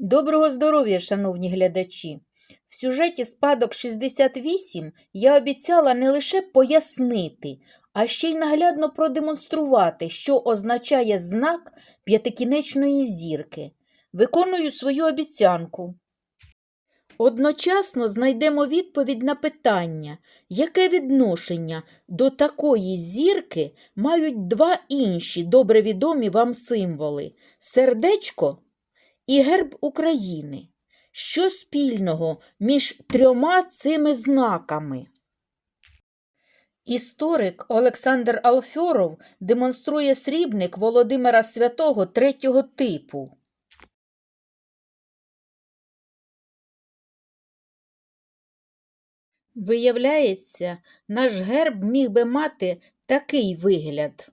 Доброго здоров'я, шановні глядачі! В сюжеті Спадок 68 я обіцяла не лише пояснити, а ще й наглядно продемонструвати, що означає знак п'ятикінечної зірки. Виконую свою обіцянку. Одночасно знайдемо відповідь на питання, яке відношення до такої зірки мають два інші добре відомі вам символи сердечко і герб України. Що спільного між трьома цими знаками? Історик Олександр Алфьоров демонструє срібник Володимира Святого третього типу. Виявляється, наш герб міг би мати такий вигляд.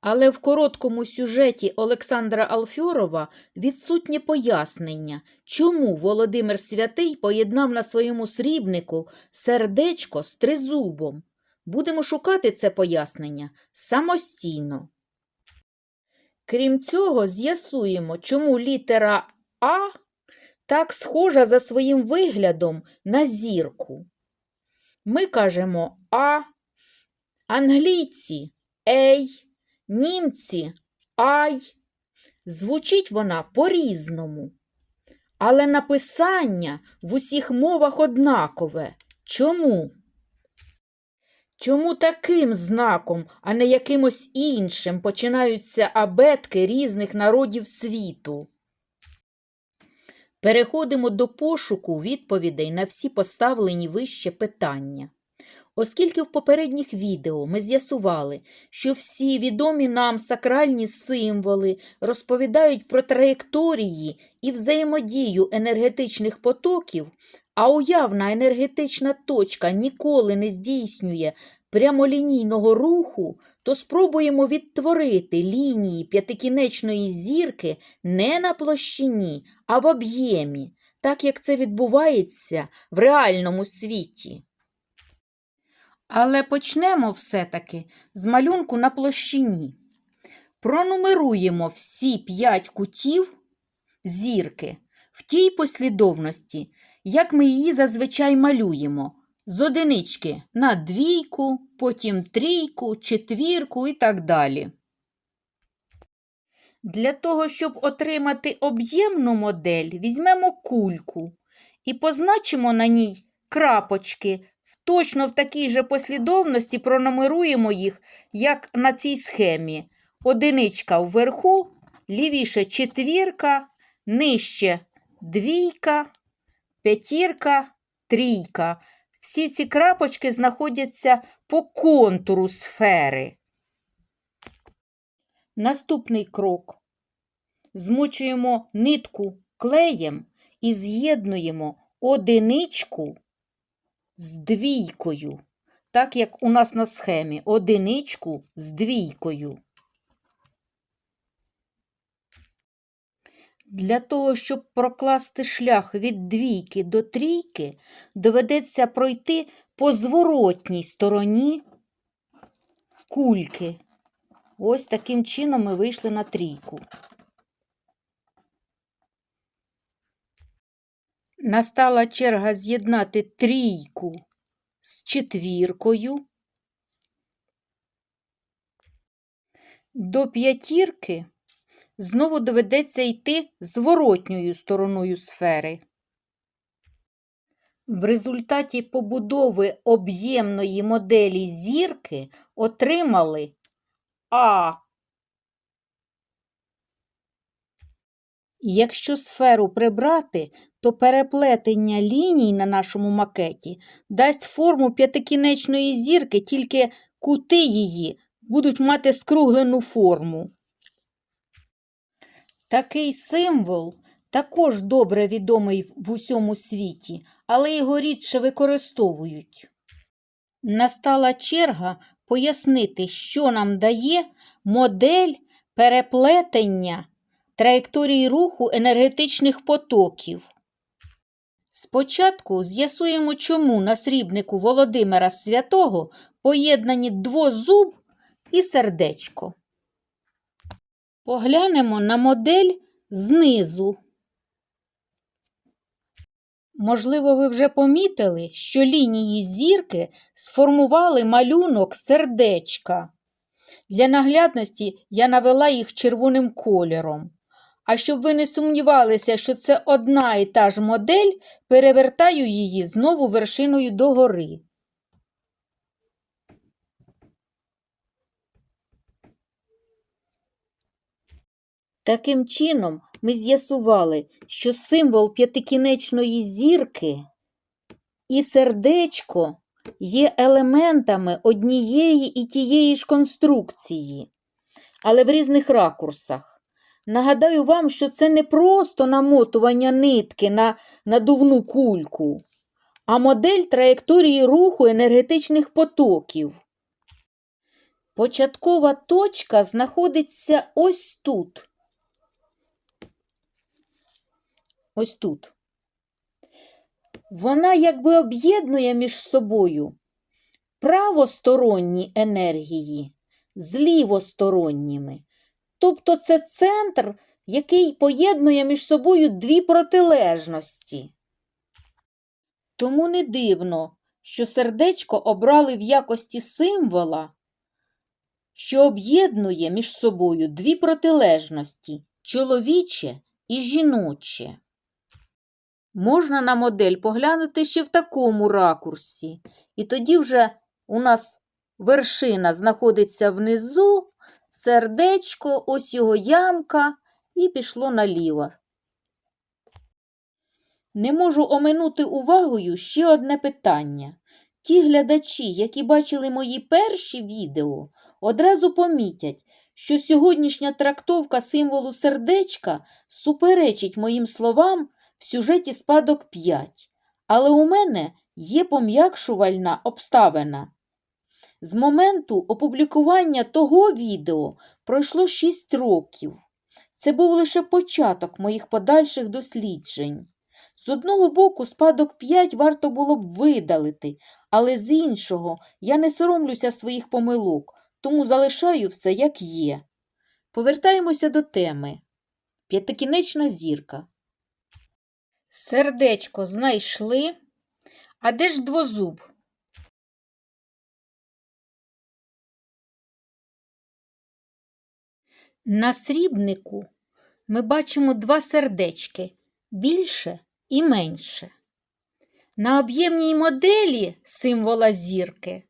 Але в короткому сюжеті Олександра Алфьорова відсутнє пояснення, чому Володимир Святий поєднав на своєму срібнику сердечко з тризубом. Будемо шукати це пояснення самостійно. Крім цього, з'ясуємо, чому літера А так схожа за своїм виглядом на зірку. Ми кажемо А, англійці Ей, німці Ай. Звучить вона по-різному. Але написання в усіх мовах однакове. Чому? Чому таким знаком, а не якимось іншим починаються абетки різних народів світу? Переходимо до пошуку відповідей на всі поставлені вище питання. Оскільки в попередніх відео ми з'ясували, що всі відомі нам сакральні символи розповідають про траєкторії і взаємодію енергетичних потоків, а уявна енергетична точка ніколи не здійснює прямолінійного руху, то спробуємо відтворити лінії п'ятикінечної зірки не на площині, а в об'ємі, так як це відбувається в реальному світі. Але почнемо все-таки з малюнку на площині. Пронумеруємо всі п'ять кутів зірки в тій послідовності, як ми її зазвичай малюємо. З одинички на двійку, потім трійку, четвірку і так далі. Для того, щоб отримати об'ємну модель, візьмемо кульку і позначимо на ній крапочки. Точно в такій же послідовності пронумеруємо їх, як на цій схемі. Одиничка вверху, лівіше четвірка, нижче двійка, п'ятірка, трійка. Всі ці крапочки знаходяться по контуру сфери. Наступний крок. Змочуємо нитку клеєм і з'єднуємо одиничку з двійкою, так як у нас на схемі одиничку з двійкою. Для того, щоб прокласти шлях від двійки до трійки, доведеться пройти по зворотній стороні кульки. Ось таким чином ми вийшли на трійку. Настала черга з'єднати трійку з четвіркою. До п'ятірки знову доведеться йти зворотньою стороною сфери. В результаті побудови об'ємної моделі зірки отримали А. Якщо сферу прибрати, то переплетення ліній на нашому макеті дасть форму п'ятикінечної зірки, тільки кути її будуть мати скруглену форму. Такий символ також добре відомий в усьому світі, але його рідше використовують. Настала черга пояснити, що нам дає модель переплетення траєкторії руху енергетичних потоків. Спочатку з'ясуємо, чому на срібнику Володимира Святого поєднані двозуб і сердечко. Поглянемо на модель знизу. Можливо, ви вже помітили, що лінії зірки сформували малюнок сердечка. Для наглядності я навела їх червоним кольором. А щоб ви не сумнівалися, що це одна і та ж модель, перевертаю її знову вершиною догори. Таким чином, ми з'ясували, що символ п'ятикінечної зірки і сердечко є елементами однієї і тієї ж конструкції, але в різних ракурсах. Нагадаю вам, що це не просто намотування нитки на надувну кульку, а модель траєкторії руху енергетичних потоків. Початкова точка знаходиться ось тут. Ось тут. Вона якби об'єднує між собою правосторонні енергії з лівосторонніми. Тобто це центр, який поєднує між собою дві протилежності. Тому не дивно, що сердечко обрали в якості символа, що об'єднує між собою дві протилежності чоловіче і жіноче. Можна на модель поглянути ще в такому ракурсі, і тоді вже у нас вершина знаходиться внизу, сердечко, ось його ямка, і пішло наліво. Не можу оминути увагою ще одне питання. Ті глядачі, які бачили мої перші відео, одразу помітять, що сьогоднішня трактовка символу сердечка суперечить моїм словам в сюжеті спадок 5, але у мене є пом'якшувальна обставина. З моменту опублікування того відео пройшло 6 років. Це був лише початок моїх подальших досліджень. З одного боку, спадок 5 варто було б видалити, але з іншого я не соромлюся своїх помилок, тому залишаю все як є. Повертаємося до теми. П'ятикінечна зірка. Сердечко знайшли. А де ж двозуб? На срібнику ми бачимо два сердечки більше і менше. На об'ємній моделі символа зірки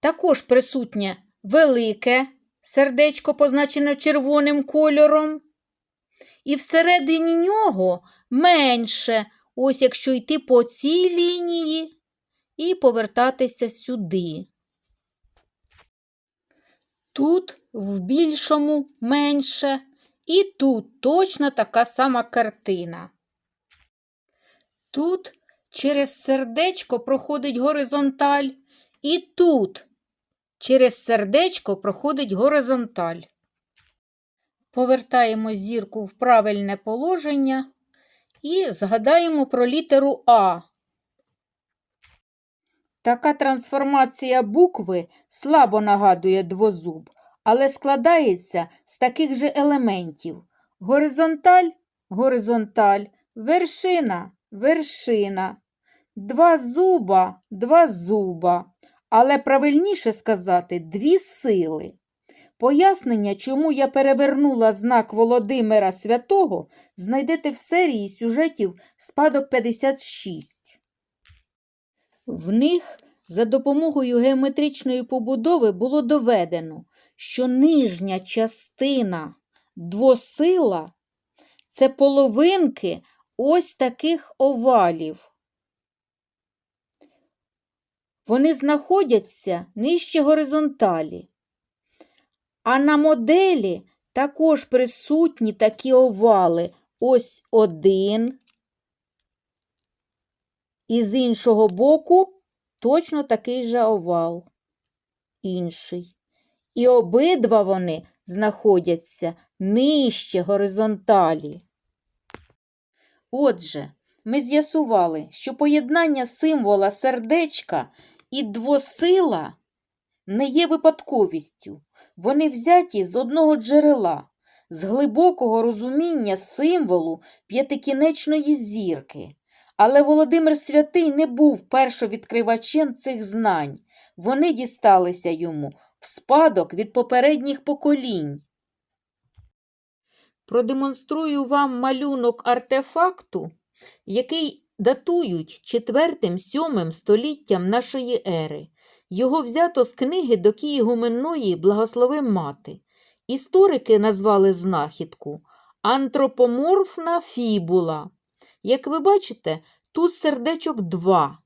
також присутнє велике сердечко, позначене червоним кольором, і всередині нього менше, ось якщо йти по цій лінії і повертатися сюди. Тут в більшому менше, і тут точно така сама картина. Тут через сердечко проходить горизонталь, і тут через сердечко проходить горизонталь. Повертаємо зірку в правильне положення і згадаємо про літеру А. Така трансформація букви слабо нагадує двозуб, але складається з таких же елементів: горизонталь, горизонталь, вершина, вершина, два зуба, два зуба. Але правильніше сказати дві сили. Пояснення, чому я перевернула знак Володимира Святого, знайдете в серії сюжетів спадок 56. В них за допомогою геометричної побудови було доведено, що нижня частина двосила це половинки ось таких овалів. Вони знаходяться нижче горизонталі. А на моделі також присутні такі овали. Ось один. І з іншого боку точно такий же овал. Інший. І обидва вони знаходяться нижче горизонталі. Отже, ми з'ясували, що поєднання символа сердечка і двосила не є випадковістю. Вони взяті з одного джерела, з глибокого розуміння символу п'ятикінечної зірки. Але Володимир Святий не був першовідкривачем цих знань. Вони дісталися йому в спадок від попередніх поколінь. Продемонструю вам малюнок артефакту, який датують 4-7 століттям нашої ери. Його взято з книги до Києгуменної Благослови мати. Історики назвали знахідку антропоморфна фібула. Як ви бачите, тут сердечок два.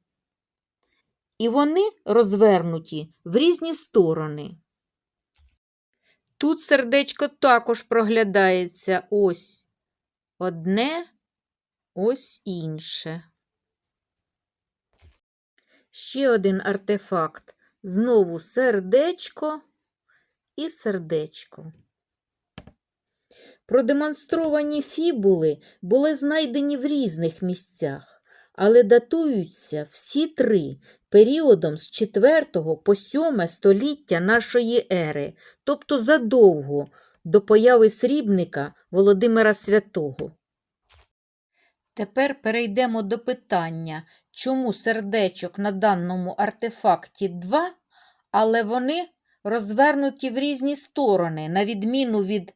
І вони розвернуті в різні сторони. Тут сердечко також проглядається ось одне, ось інше. Ще один артефакт. Знову сердечко і сердечко. Продемонстровані фібули були знайдені в різних місцях, але датуються всі три періодом з 4 по 7 століття нашої ери, тобто задовго до появи срібника Володимира Святого. Тепер перейдемо до питання, чому сердечок на даному артефакті два, але вони розвернуті в різні сторони, на відміну від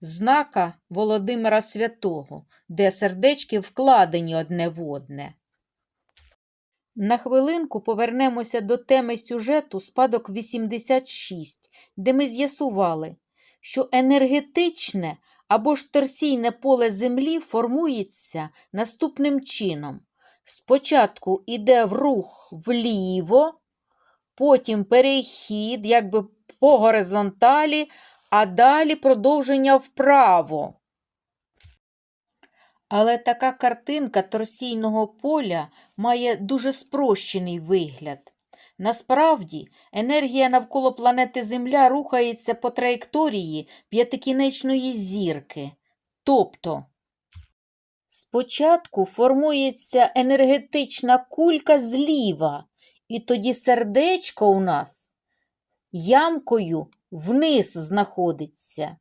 знака Володимира Святого, де сердечки вкладені одне в одне. На хвилинку повернемося до теми сюжету спадок 86, де ми з'ясували, що енергетичне або ж торсійне поле Землі формується наступним чином. Спочатку йде в рух вліво, потім перехід якби по горизонталі, а далі продовження вправо. Але така картинка торсійного поля має дуже спрощений вигляд. Насправді, енергія навколо планети Земля рухається по траєкторії п'ятикінечної зірки. Тобто, спочатку формується енергетична кулька зліва, і тоді сердечко у нас ямкою вниз знаходиться.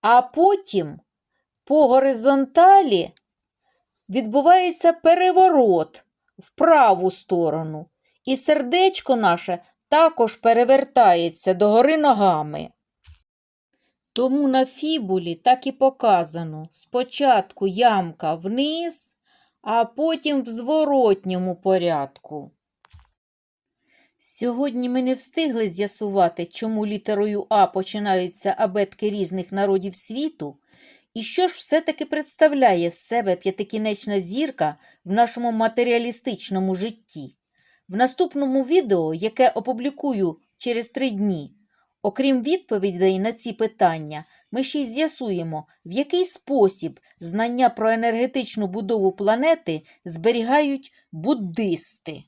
А потім по горизонталі відбувається переворот в праву сторону, і сердечко наше також перевертається догори ногами. Тому на фібулі так і показано спочатку ямка вниз, а потім в зворотньому порядку. Сьогодні ми не встигли з'ясувати, чому літерою А починаються абетки різних народів світу, і що ж все-таки представляє з себе п'ятикінечна зірка в нашому матеріалістичному житті. В наступному відео, яке опублікую через три дні, окрім відповідей на ці питання, ми ще й з'ясуємо, в який спосіб знання про енергетичну будову планети зберігають буддисти.